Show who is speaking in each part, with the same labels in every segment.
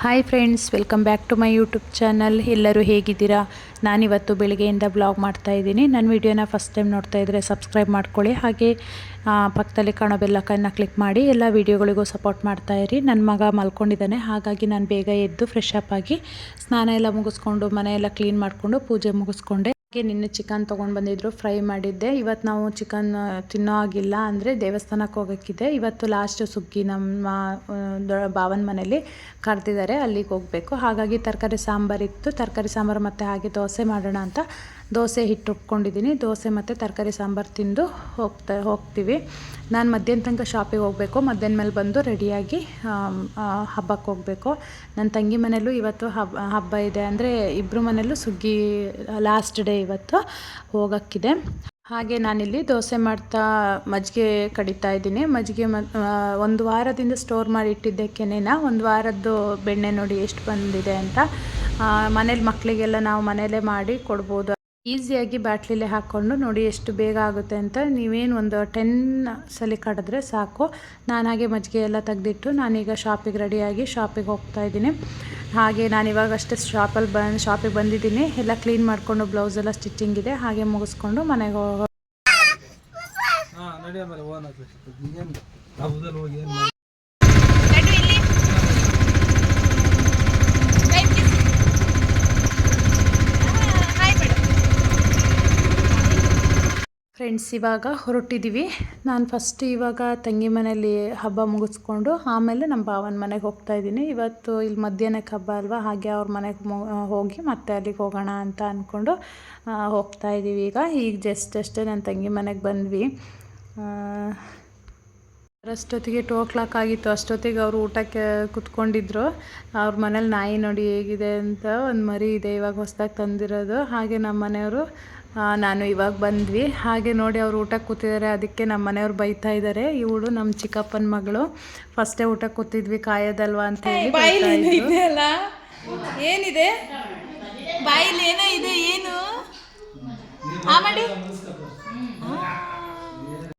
Speaker 1: Hi friends welcome back to my YouTube channel ಎಲ್ಲರೂ ಹೇಗಿದ್ದೀರಾ? ನಾನಿವತ್ತು ಬೆಳಗ್ಗೆಯಿಂದ ಬ್ಲಾಗ್ ಮಾಡ್ತಾ ಇದ್ದೀನಿ. ನನ್ನ ವಿಡಿಯೋನ ಫಸ್ಟ್ ಟೈಮ್ ನೋಡ್ತಾ ಇದ್ದರೆ ಸಬ್ಸ್ಕ್ರೈಬ್ ಮಾಡ್ಕೊಳ್ಳಿ. ಹಾಗೆ ಪಕ್ಕದಲ್ಲಿ ಕಾಣೋ ಬೆಲ್ಲಕ್ಕನ್ನು ಕ್ಲಿಕ್ ಮಾಡಿ. ಎಲ್ಲ ವೀಡಿಯೋಗಳಿಗೂ ಸಪೋರ್ಟ್ ಮಾಡ್ತಾ ಇರಿ. ನನ್ನ ಮಗ ಮಲ್ಕೊಂಡಿದ್ದಾನೆ. ಹಾಗಾಗಿ ನಾನು ಬೇಗ ಎದ್ದು ಫ್ರೆಶ್ ಅಪ್ ಆಗಿ ಸ್ನಾನ ಎಲ್ಲ ಮುಗಿಸ್ಕೊಂಡು, ಮನೆಯೆಲ್ಲ ಕ್ಲೀನ್ ಮಾಡಿಕೊಂಡು ಪೂಜೆ ಮುಗಿಸ್ಕೊಂಡೆ. ಹಾಗೆ ನಿನ್ನೆ ಚಿಕನ್ ತೊಗೊಂಡು ಬಂದಿದ್ರು, ಫ್ರೈ ಮಾಡಿದ್ದೆ. ಇವತ್ತು ನಾವು ಚಿಕನ್ ತಿನ್ನೋ ಆಗಿಲ್ಲ ಅಂದರೆ ದೇವಸ್ಥಾನಕ್ಕೆ ಹೋಗೋಕ್ಕಿದೆ. ಇವತ್ತು ಲಾಸ್ಟ್ ಸುಗ್ಗಿ ನಮ್ಮ ಬಾವನ ಮನೇಲಿ ಕರೆದಿದ್ದಾರೆ ಅಲ್ಲಿಗೆ ಹೋಗಬೇಕು. ಹಾಗಾಗಿ ತರಕಾರಿ ಸಾಂಬಾರಿತ್ತು ತರಕಾರಿ ಸಾಂಬಾರು ಮತ್ತು ಹಾಗೆ ದೋಸೆ ಮಾಡೋಣ ಅಂತ ದೋಸೆ ಹಿಟ್ಟು ರುಬ್ಕೊಂಡಿದ್ದೀನಿ ದೋಸೆ ಮತ್ತು ತರಕಾರಿ ಸಾಂಬಾರು ತಿಂದು ಹೋಗ್ತಾ, ಹೋಗ್ತೀವಿ. ನಾನು ಮಧ್ಯಾಹ್ನ ತನಕ ಶಾಪಿಗೆ ಹೋಗಬೇಕು. ಮಧ್ಯಾಹ್ನ ಮೇಲೆ ಬಂದು ರೆಡಿಯಾಗಿ ಹಬ್ಬಕ್ಕೆ ಹೋಗಬೇಕು. ನನ್ನ ತಂಗಿ ಮನೆಯಲ್ಲೂ ಇವತ್ತು ಹಬ್ಬ ಹಬ್ಬ ಇದೆ. ಅಂದರೆ ಇಬ್ಬರು ಮನೆಯಲ್ಲೂ ಸುಗ್ಗಿ ಲಾಸ್ಟ್ ಡೇ ಇವತ್ತು ಹೋಗಕ್ಕಿದೆ. ಹಾಗೆ ನಾನಿಲ್ಲಿ ದೋಸೆ ಮಾಡ್ತಾ, ಮಜ್ಜಿಗೆ ಕಡಿತಾ ಇದ್ದೀನಿ. ಮಜ್ಜಿಗೆ ಮ ಒಂದು ವಾರದಿಂದ ಸ್ಟೋರ್ ಮಾಡಿ ಇಟ್ಟಿದ್ದೆ ಒಂದು ವಾರದ್ದು ಬೆಣ್ಣೆ ನೋಡಿ ಎಷ್ಟು ಬಂದಿದೆ ಅಂತ ಮನೇಲಿ ಮಕ್ಕಳಿಗೆಲ್ಲ ನಾವು ಮನೇಲೇ ಮಾಡಿ ಕೊಡ್ಬೋದು ಈಸಿಯಾಗಿ ಬಾಟ್ಲಿಲೇ ಹಾಕ್ಕೊಂಡು ನೋಡಿ ಎಷ್ಟು ಬೇಗ ಆಗುತ್ತೆ ಅಂತ. ನೀವೇನು ಒಂದು ಟೆನ್ ಸಲ ಕಡಿದ್ರೆ ಸಾಕು. ನಾನು ಹಾಗೆ ಮಜ್ಜಿಗೆ ಎಲ್ಲ ತೆಗೆದಿಟ್ಟು ನಾನೀಗ ಶಾಪಿಗೆ ರೆಡಿಯಾಗಿ ಶಾಪಿಗೆ ಹೋಗ್ತಾ ಇದ್ದೀನಿ. ಹಾಗೆ ನಾನು ಇವಾಗಷ್ಟೇ ಶಾಪಲ್ಲಿ ಬಂದು ಶಾಪಿಗೆ ಬಂದಿದ್ದೀನಿ. ಎಲ್ಲ ಕ್ಲೀನ್ ಮಾಡಿಕೊಂಡು ಬ್ಲೌಸ್ ಎಲ್ಲ ಸ್ಟಿಚಿಂಗ್ ಇದೆ. ಹಾಗೆ ಮುಗಿಸ್ಕೊಂಡು ಮನೆಗೆ ಹೋಗೋ
Speaker 2: ಹಾ ನಡಿಯ ಮರೆ ಓನ್ ಏನು ಹಬ್ಬದಲ್ಲಿ ಹೋಗಿ ಏನು
Speaker 1: ಫ್ರೆಂಡ್ಸ್ ಇವಾಗ ಹೊರಟಿದ್ದೀವಿ ನಾನು ಫಸ್ಟ್ ಇವಾಗ ತಂಗಿ ಮನೇಲಿ ಹಬ್ಬ ಮುಗಿಸ್ಕೊಂಡು ಆಮೇಲೆ ನಮ್ಮ ಭಾವನ ಮನೆಗೆ ಹೋಗ್ತಾ ಇದ್ದೀನಿ. ಇವತ್ತು ಇಲ್ಲಿ ಮಧ್ಯಾಹ್ನಕ್ಕೆ ಹಬ್ಬ ಅಲ್ವಾ? ಹಾಗೆ ಅವ್ರ ಮನೆಗೆ ಹೋಗಿ ಮತ್ತೆ ಅಲ್ಲಿಗೆ ಹೋಗೋಣ ಅಂತ ಅಂದ್ಕೊಂಡು ಹೋಗ್ತಾ ಇದ್ದೀವಿ ಈಗ. ಈಗ ಜಸ್ಟ್ ಅಷ್ಟೇ ನನ್ನ ತಂಗಿ ಮನೆಗೆ ಬಂದ್ವಿ. ಅಷ್ಟೊತ್ತಿಗೆ ಟೂ ಓ ಕ್ಲಾಕ್ ಆಗಿತ್ತು. ಅಷ್ಟೊತ್ತಿಗೆ ಅವರು ಊಟಕ್ಕೆ ಕುತ್ಕೊಂಡಿದ್ರು. ಅವ್ರ ಮನೇಲಿ ನಾಯಿ ನೋಡಿ ಹೇಗಿದೆ ಅಂತ ಒಂದು ಮರಿ ಇದೆ ಇವಾಗ ಹೊಸ್ದಾಗಿ ತಂದಿರೋದು. ಹಾಗೆ ನಮ್ಮ ಮನೆಯವರು ನಾನು ಇವಾಗ ಬಂದ್ವಿ. ಹಾಗೆ ನೋಡಿ ಅವ್ರು ಊಟಕ್ಕೆ ಕೂತಿದ್ದಾರೆ. ಅದಕ್ಕೆ ನಮ್ಮ ಮನೆಯವ್ರು ಬೈತಾ ಇದ್ದಾರೆ ಇವಳು ನಮ್ಮ ಚಿಕ್ಕಪ್ಪನ ಮಗಳು. ಫಸ್ಟೇ ಊಟಕ್ಕೆ ಕೂತಿದ್ವಿ. ಕಾಯೋದಲ್ವಾ ಅಂತ ಹೇಳಿ
Speaker 3: ಏನಿದೆ? ಬಾಯಿಲಿ ಏನೋ ಇದೆ? ಏನು?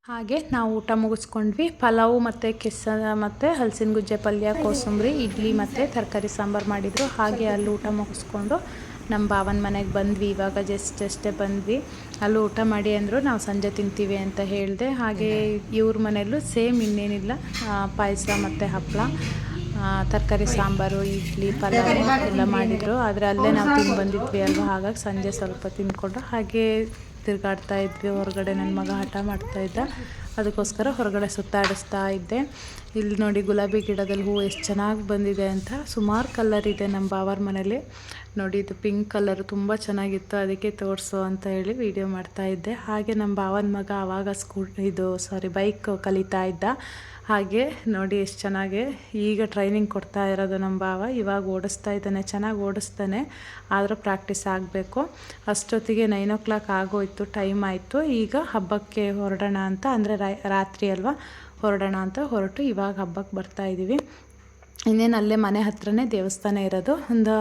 Speaker 1: ಹಾಗೆ ನಾವು ಊಟ ಮುಗಿಸ್ಕೊಂಡ್ವಿ. ಪಲಾವು ಮತ್ತು ಕೆಸ ಮತ್ತು ಹಲಸಿನ ಗುಜ್ಜೆ ಪಲ್ಯ, ಕೋಸಂಬರಿ, ಇಡ್ಲಿ ಮತ್ತು ತರಕಾರಿ ಸಾಂಬಾರು ಮಾಡಿದರು. ಹಾಗೆ ಅಲ್ಲಿ ಊಟ ಮುಗಿಸ್ಕೊಂಡು ನಮ್ಮ ಭಾವನ ಮನೆಗೆ ಬಂದ್ವಿ. ಇವಾಗ ಜಸ್ಟ್ ಅಷ್ಟೇ ಬಂದ್ವಿ. ಅಲ್ಲಿ ಊಟ ಮಾಡಿ ಅಂದರು ನಾವು ಸಂಜೆ ತಿಂತೀವಿ ಅಂತ ಹೇಳಿದೆ. ಹಾಗೆ ಇವ್ರ ಮನೆಯಲ್ಲೂ ಸೇಮ್ ಇನ್ನೇನಿಲ್ಲ. ಪಾಯಸ ಮತ್ತು ಹಪ್ಪಳ ತರಕಾರಿ ಸಾಂಬಾರು, ಇಡ್ಲಿ, ಪಲಾವ್ ಎಲ್ಲ ಮಾಡಿದರು. ಆದರೆ ಅಲ್ಲೇ ನಾವು ತಿಂದು ಬಂದಿದ್ವಿ ಅಲ್ವಾ? ಹಾಗಾಗಿ ಸಂಜೆ ಸ್ವಲ್ಪ ತಿಂದ್ಕೊಂಡು ಹಾಗೆ ತಿರುಗಾಡ್ತಾ ಇದ್ವಿ ಹೊರಗಡೆ ನನ್ನ ಮಗ ಹಠ ಮಾಡ್ತಾ ಇದ್ದ. ಅದಕ್ಕೋಸ್ಕರ ಹೊರಗಡೆ ಸುತ್ತಾಡಿಸ್ತಾ ಇದ್ದೆ. ಇಲ್ಲಿ ನೋಡಿ ಗುಲಾಬಿ ಗಿಡದಲ್ಲಿ ಹೂವು ಎಷ್ಟು ಚೆನ್ನಾಗಿ ಬಂದಿದೆ ಅಂತ. ಸುಮಾರು ಕಲರ್ ಇದೆ ನಮ್ಮ ಬಾವರ ಮನೇಲಿ. ನೋಡಿ ಇದು ಪಿಂಕ್ ಕಲರ್ ತುಂಬ ಚೆನ್ನಾಗಿತ್ತು. ಅದಕ್ಕೆ ತೋರಿಸು ಅಂತ ಹೇಳಿ ವಿಡಿಯೋ ಮಾಡ್ತಾ ಇದ್ದೆ. ಹಾಗೆ ನಮ್ಮ ಬಾವನ ಮಗ ಆವಾಗ ಸ್ಕೂ ಇದು ಸಾರಿ ಬೈಕ್ ಕಲಿತಾ ಇದ್ದ. ಹಾಗೆ ನೋಡಿ ಎಷ್ಟು ಚೆನ್ನಾಗಿ ಈಗ ಟ್ರೈನಿಂಗ್ ಕೊಡ್ತಾ ಇರೋದು ನಮ್ಮ ಬಾವ. ಇವಾಗ ಓಡಿಸ್ತಾ ಇದ್ದಾನೆ, ಚೆನ್ನಾಗಿ ಓಡಿಸ್ತಾನೆ. ಆದರೂ ಪ್ರಾಕ್ಟೀಸ್ ಆಗಬೇಕು. ಅಷ್ಟೊತ್ತಿಗೆ ನೈನ್ ಓ ಕ್ಲಾಕ್ ಆಗೋಯ್ತು ಟೈಮ್ ಆಯಿತು. ಈಗ ಹಬ್ಬಕ್ಕೆ ಹೊರಡೋಣ ಅಂತ, ಅಂದರೆ ರಾತ್ರಿ ಅಲ್ವಾ? ಹೊರಡೋಣ ಅಂತ ಹೊರಟು ಇವಾಗ ಹಬ್ಬಕ್ಕೆ ಬರ್ತಾ ಇದ್ದೀವಿ ಇನ್ನೇನು ಅಲ್ಲೇ ಮನೆ ಹತ್ರನೇ ದೇವಸ್ಥಾನ ಇರೋದು. ಒಂದು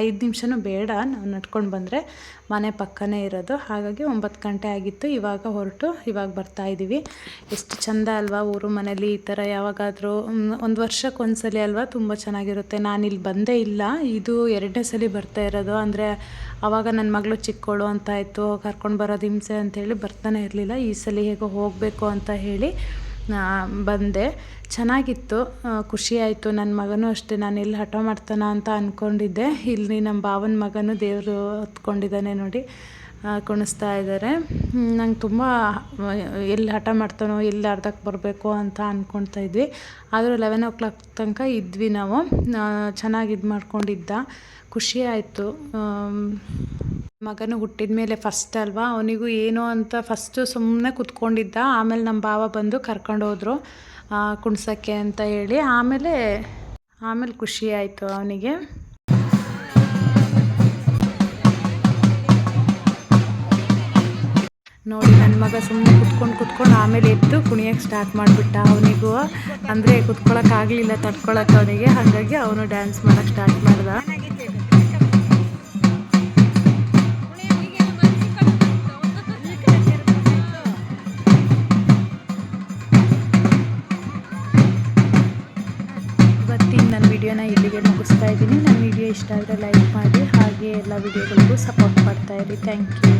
Speaker 1: ಐದು ನಿಮಿಷನೂ ಬೇಡ. ನಾವು ನಡ್ಕೊಂಡು ಬಂದರೆ ಮನೆ ಪಕ್ಕನೇ ಇರೋದು. ಹಾಗಾಗಿ ಒಂಬತ್ತು ಗಂಟೆ ಆಗಿತ್ತು. ಇವಾಗ ಹೊರಟು ಇವಾಗ ಬರ್ತಾ ಇದ್ದೀವಿ ಎಷ್ಟು ಚಂದ ಅಲ್ವಾ ಊರು ಮನೇಲಿ ಈ ಥರ ಯಾವಾಗಾದರೂ. ಒಂದು ವರ್ಷಕ್ಕೆ ಒಂದ್ಸಲಿ ಅಲ್ವಾ? ತುಂಬ ಚೆನ್ನಾಗಿರುತ್ತೆ. ನಾನು ಇಲ್ಲಿ ಬಂದೇ ಇಲ್ಲ. ಇದು ಎರಡನೇ ಸಲ ಬರ್ತಾ ಇರೋದು. ಅಂದರೆ ಆವಾಗ ನನ್ನ ಮಗಳು ಚಿಕ್ಕವಳು ಅಂತ ಆಯಿತು, ಕರ್ಕೊಂಡು ಬರೋದು ಹಿಂಸೆ ಅಂತೇಳಿ ಬರ್ತಾನೆ ಇರಲಿಲ್ಲ. ಈ ಸಲ ಹೇಗೋ ಹೋಗಬೇಕು ಅಂತ ಹೇಳಿ ಬಂದೆ. ಚೆನ್ನಾಗಿತ್ತು. ಖುಷಿಯಾಯಿತು ನನ್ನ ಮಗನೂ ಅಷ್ಟೇ, ನಾನು ಎಲ್ಲಿ ಹಠ ಮಾಡ್ತಾನ ಅಂತ ಅಂದ್ಕೊಂಡಿದ್ದೆ ಇಲ್ಲಿ ನಮ್ಮ ಭಾವನ ಮಗನೂ ದೇವರು ಹೊತ್ಕೊಂಡಿದ್ದಾನೆ ನೋಡಿ. ಕುಣಿಸ್ತಾ ಇದ್ದಾರೆ ನಂಗೆ ತುಂಬ ಎಲ್ಲಿ ಹಠ ಮಾಡ್ತಾನೋ ಎಲ್ಲಿ ಅರ್ಧಕ್ಕೆ ಬರಬೇಕು ಅಂತ ಅಂದ್ಕೊಳ್ತಾ ಇದ್ವಿ. ಆದರೂ ಲೆವೆನ್ ಓ ಕ್ಲಾಕ್ ತನಕ ಇದ್ವಿ ನಾವು. ಚೆನ್ನಾಗಿ ಇದು ಮಾಡ್ಕೊಂಡಿದ್ದ. ಖುಷಿ ಆಯಿತು. ಮಗನು ಹುಟ್ಟಿದ ಮೇಲೆ ಫಸ್ಟ್ ಅಲ್ವಾ? ಅವನಿಗೂ ಏನೋ ಅಂತ ಫಸ್ಟು ಸುಮ್ಮನೆ ಕುತ್ಕೊಂಡಿದ್ದ. ಆಮೇಲೆ ನಮ್ಮ ಭಾವ ಬಂದು ಕರ್ಕೊಂಡು ಹೋದರು ಆ, ಅಂತ ಹೇಳಿ. ಆಮೇಲೆ ಆಮೇಲೆ ಖುಷಿ ಆಯಿತು ಅವನಿಗೆ. ನೋಡಿ ನನ್ನ ಮಗ ಸುಮ್ಮನೆ ಕುತ್ಕೊಂಡು ಕುತ್ಕೊಂಡು ಆಮೇಲೆ ಎದ್ದು ಕುಣಿಯೋಕ್ಕೆ ಸ್ಟಾರ್ಟ್ ಮಾಡಿಬಿಟ್ಟ ಅವನಿಗೂ. ಅಂದರೆ ಕುತ್ಕೊಳಕ್ಕಾಗಲಿಲ್ಲ ತಡ್ಕೊಳಕ್ಕೆ ಅವನಿಗೆ. ಹಾಗಾಗಿ ಅವನು ಡ್ಯಾನ್ಸ್ ಮಾಡೋಕ್ಕೆ ಸ್ಟಾರ್ಟ್ ಮಾಡ್ದ. ಇವತ್ತಿನ ನನ್ನ ವಿಡಿಯೋನ ಇಲ್ಲಿಗೆ ಮುಗಿಸ್ತಾ ಇದ್ದೀನಿ. ನನ್ನ ವಿಡಿಯೋ ಇಷ್ಟ ಆದರೆ ಲೈಕ್ ಮಾಡಿ, ಹಾಗೆ ಎಲ್ಲ ವಿಡಿಯೋಗಳಿಗೂ ಸಪೋರ್ಟ್ ಮಾಡ್ತಾಯಿರಿ ಥ್ಯಾಂಕ್ ಯು